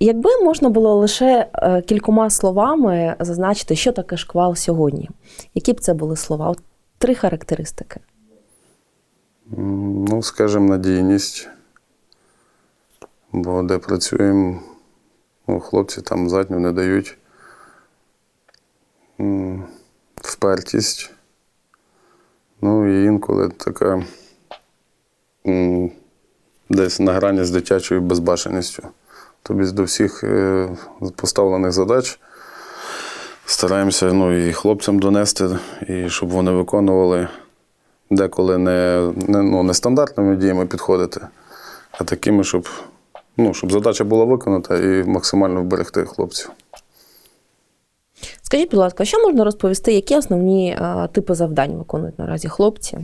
Якби можна було лише е, кількома словами зазначити, що таке шквал сьогодні, які б це були слова? Три характеристики. Ну, скажімо, надійність. Бо де працюємо, ну, хлопці там задню не дають. Впертість. Ну і інколи така десь на грані з дитячою безбашеністю. Тобто до всіх е, поставлених задач стараємося ну, і хлопцям донести, і щоб вони виконували деколи не, не, ну, не стандартними діями підходити, а такими, щоб, ну, щоб задача була виконана і максимально вберегти хлопців. Скажіть, будь ласка, що можна розповісти, які основні е, типи завдань виконують наразі хлопці?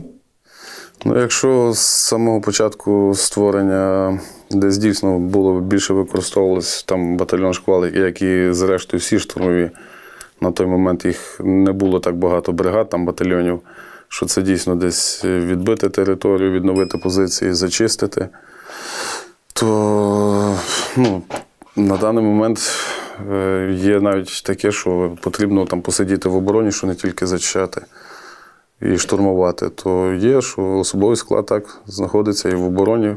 Ну, якщо з самого початку створення десь дійсно було більше використовувалось там батальйон шквал, як і зрештою всі штурмові, на той момент їх не було так багато бригад, там батальйонів, що це дійсно десь відбити територію, відновити позиції, зачистити. То ну, на даний момент е, є навіть таке, що потрібно там посидіти в обороні, що не тільки зачищати і штурмувати, то є, що особовий склад так знаходиться і в обороні,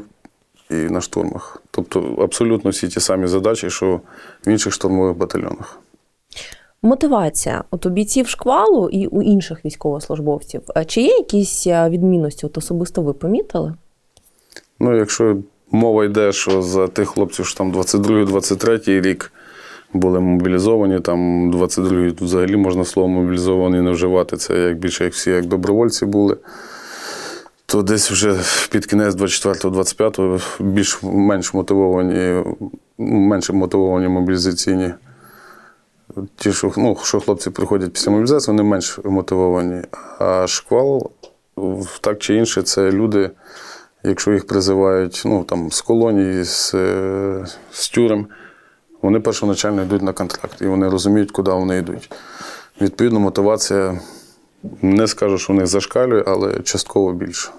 і на штурмах. Тобто абсолютно всі ті самі задачі, що в інших штурмових батальйонах. Мотивація от у бійців шквалу і у інших військовослужбовців. Чи є якісь е, відмінності? От особисто ви помітили? Ну, якщо мова йде, що за тих хлопців, що там 22-23 рік були мобілізовані, там 22-й взагалі можна слово мобілізовані не вживати, це як більше як всі як добровольці були. То десь вже під кінець 24-25 більш-менш мотивовані, менше мотивовані мобілізаційні. Ті, що, ну, що хлопці приходять після мобілізації, вони менш мотивовані. А шквал, так чи інше, це люди, якщо їх призивають ну, там, з колонії, з, е, з тюрем, вони першоначально йдуть на контракт і вони розуміють, куди вони йдуть. Відповідно, мотивація не скажу, що в них зашкалює, але частково більше.